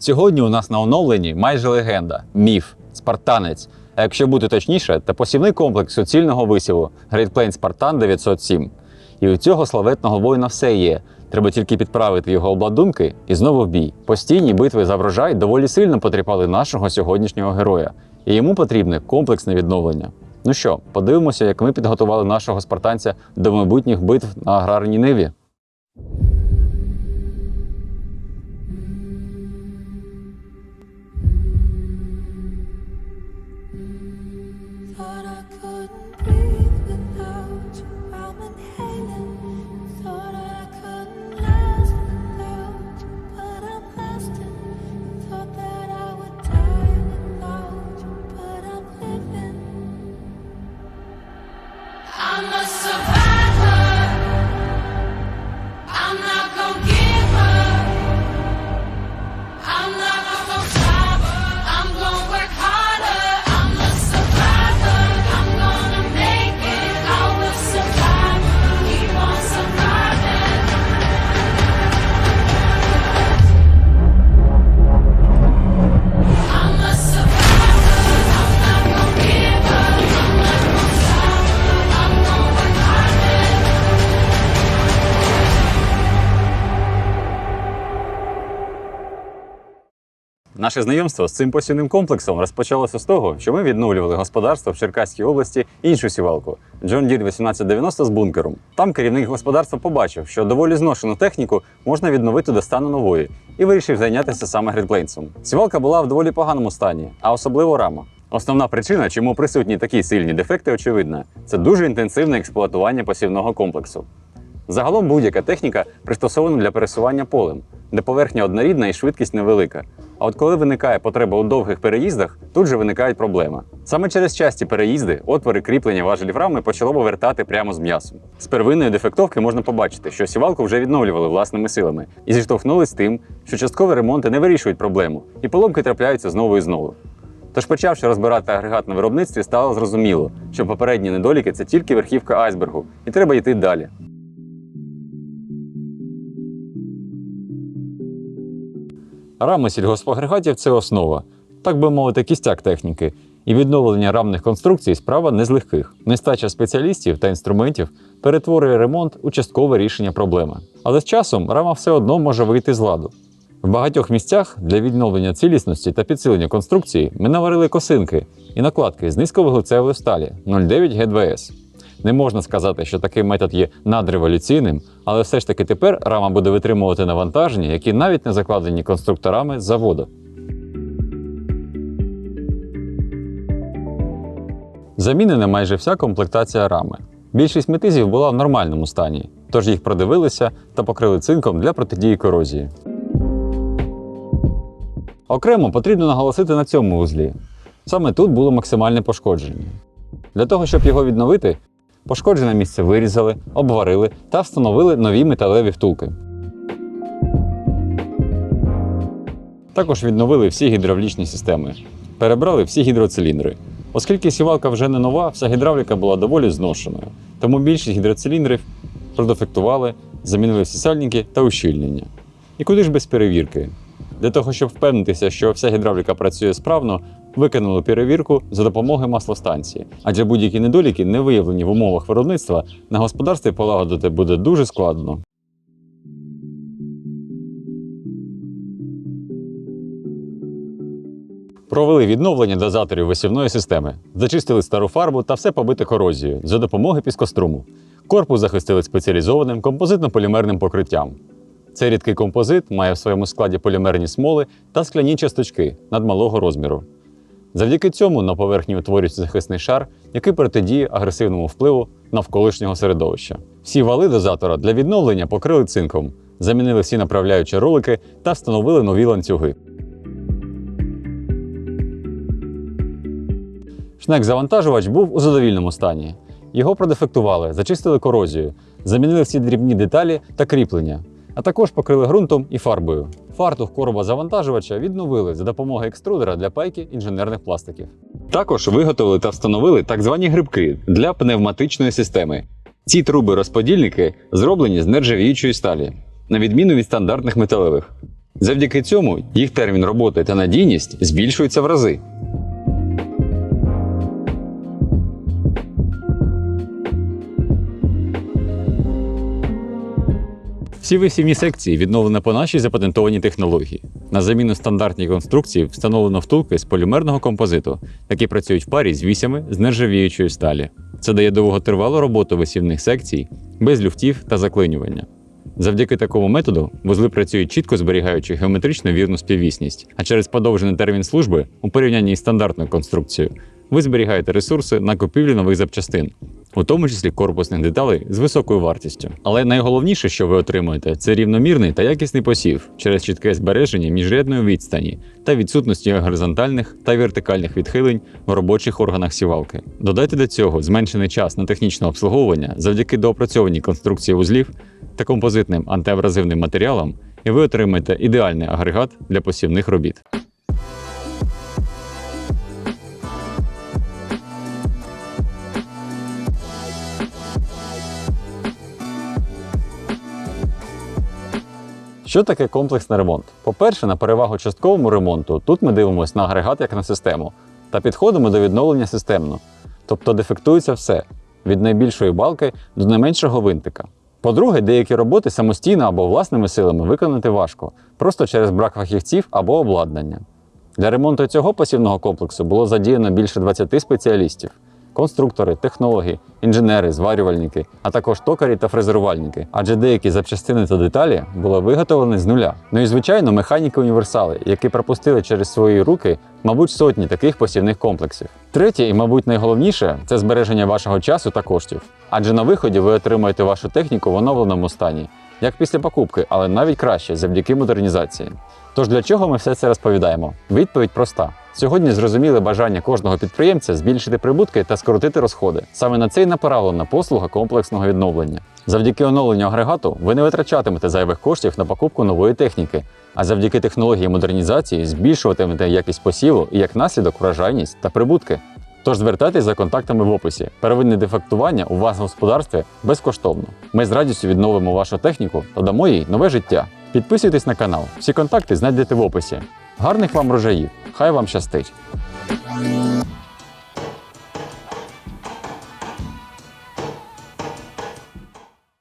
Сьогодні у нас на оновленні майже легенда, міф, спартанець. А якщо бути точніше, то посівний комплекс суцільного висіву Great Plains Spartan 907. І у цього славетного воїна все є. Треба тільки підправити його обладунки і знову в бій. Постійні битви за врожай доволі сильно потріпали нашого сьогоднішнього героя, і йому потрібне комплексне відновлення. Ну що, подивимося, як ми підготували нашого спартанця до майбутніх битв на аграрній ниві. Наше знайомство з цим посівним комплексом розпочалося з того, що ми відновлювали господарство в Черкаській області іншу сівалку John Deere 1890 з бункером. Там керівник господарства побачив, що доволі зношену техніку можна відновити до стану нової, і вирішив зайнятися саме грідплейнсом. Сівалка була в доволі поганому стані, а особливо рама. Основна причина, чому присутні такі сильні дефекти, очевидна, це дуже інтенсивне експлуатування посівного комплексу. Загалом будь-яка техніка пристосована для пересування полем, де поверхня однорідна і швидкість невелика. А от коли виникає потреба у довгих переїздах, тут же виникають проблеми. Саме через часті переїзди отвори кріплення важелів рами почало повертати прямо з м'ясом. З первинної дефектовки можна побачити, що сівалку вже відновлювали власними силами і зіштовхнулись з тим, що часткові ремонти не вирішують проблему, і поломки трапляються знову і знову. Тож, почавши розбирати агрегат на виробництві, стало зрозуміло, що попередні недоліки це тільки верхівка айсбергу, і треба йти далі. Рами сільгоспагрегатів це основа, так би мовити, кістяк техніки. І відновлення рамних конструкцій справа не з легких. Нестача спеціалістів та інструментів перетворює ремонт у часткове рішення проблеми. Але з часом рама все одно може вийти з ладу. В багатьох місцях для відновлення цілісності та підсилення конструкції ми наварили косинки і накладки з низьковуглецевої сталі 09 Г2С. Не можна сказати, що такий метод є надреволюційним, але все ж таки тепер рама буде витримувати навантаження, які навіть не закладені конструкторами заводу. Замінена майже вся комплектація рами. Більшість метизів була в нормальному стані, тож їх продивилися та покрили цинком для протидії корозії. Окремо потрібно наголосити на цьому узлі. Саме тут було максимальне пошкодження. Для того, щоб його відновити, пошкоджене місце вирізали, обварили та встановили нові металеві втулки. Також відновили всі гідравлічні системи, перебрали всі гідроциліндри. Оскільки сівалка вже не нова, вся гідравліка була доволі зношеною, тому більшість гідроциліндрів продефектували, замінили всі сальники та ущільнення. І куди ж без перевірки? Для того, щоб впевнитися, що вся гідравліка працює справно, виконали перевірку за допомогою маслостанції. Адже будь-які недоліки, не виявлені в умовах виробництва, на господарстві полагодити буде дуже складно. Провели відновлення дозаторів висівної системи, зачистили стару фарбу та все побите корозією за допомогою піскоструму. Корпус захистили спеціалізованим композитно-полімерним покриттям. Цей рідкий композит має в своєму складі полімерні смоли та скляні часточки надмалого розміру. Завдяки цьому на поверхні утворюється захисний шар, який протидіє агресивному впливу навколишнього середовища. Всі вали дозатора для відновлення покрили цинком, замінили всі направляючі ролики та встановили нові ланцюги. Шнек-завантажувач був у задовільному стані. Його продефектували, зачистили корозію, замінили всі дрібні деталі та кріплення, а також покрили ґрунтом і фарбою. Фартух короба завантажувача відновили за допомогою екструдера для пайки інженерних пластиків. Також виготовили та встановили так звані грибки для пневматичної системи. Ці труби-розподільники зроблені з нержавіючої сталі, на відміну від стандартних металевих. Завдяки цьому їх термін роботи та надійність збільшуються в рази. Всі висівні секції відновлено по нашій запатентованій технології. На заміну стандартній конструкції встановлено втулки з полімерного композиту, які працюють в парі з вісями з нержавіючої сталі. Це дає довготривалу роботу висівних секцій без люфтів та заклинювання. Завдяки такому методу вузли працюють чітко зберігаючи геометрично вірну співвісність, а через подовжений термін служби у порівнянні з стандартною конструкцією ви зберігаєте ресурси на купівлю нових запчастин, у тому числі корпусних деталей з високою вартістю. Але найголовніше, що ви отримуєте, це рівномірний та якісний посів через чітке збереження міжрядної відстані та відсутності горизонтальних та вертикальних відхилень в робочих органах сівалки. Додайте до цього зменшений час на технічне обслуговування завдяки доопрацьованій конструкції вузлів та композитним антиабразивним матеріалам, і ви отримаєте ідеальний агрегат для посівних робіт. Що таке комплексний ремонт? По-перше, на перевагу частковому ремонту тут ми дивимося на агрегат як на систему та підходимо до відновлення системно. Тобто дефектується все від найбільшої балки до найменшого винтика. По-друге, деякі роботи самостійно або власними силами виконати важко, просто через брак фахівців або обладнання. Для ремонту цього посівного комплексу було задіяно більше 20 спеціалістів: конструктори, технологи, інженери, зварювальники, а також токарі та фрезерувальники, адже деякі запчастини та деталі були виготовлені з нуля. Ну і звичайно, механіки-універсали, які пропустили через свої руки, мабуть, сотні таких посівних комплексів. Третє, і, мабуть, найголовніше це збереження вашого часу та коштів. Адже на виході ви отримаєте вашу техніку в оновленому стані, як після покупки, але навіть краще завдяки модернізації. Тож для чого ми все це розповідаємо? Відповідь проста. Сьогодні зрозуміли бажання кожного підприємця збільшити прибутки та скоротити розходи. Саме на це й направлена послуга комплексного відновлення. Завдяки оновленню агрегату ви не витрачатимете зайвих коштів на покупку нової техніки, а завдяки технології модернізації збільшуватимете якість посіву і як наслідок вражайність та прибутки. Тож звертайтесь за контактами в описі. Первинне дефектування у вас в господарстві безкоштовно. Ми з радістю відновимо вашу техніку та дамо їй нове життя. Підписуйтесь на канал. Всі контакти знайдете в описі. Гарних вам врожаїв! Хай вам щастить!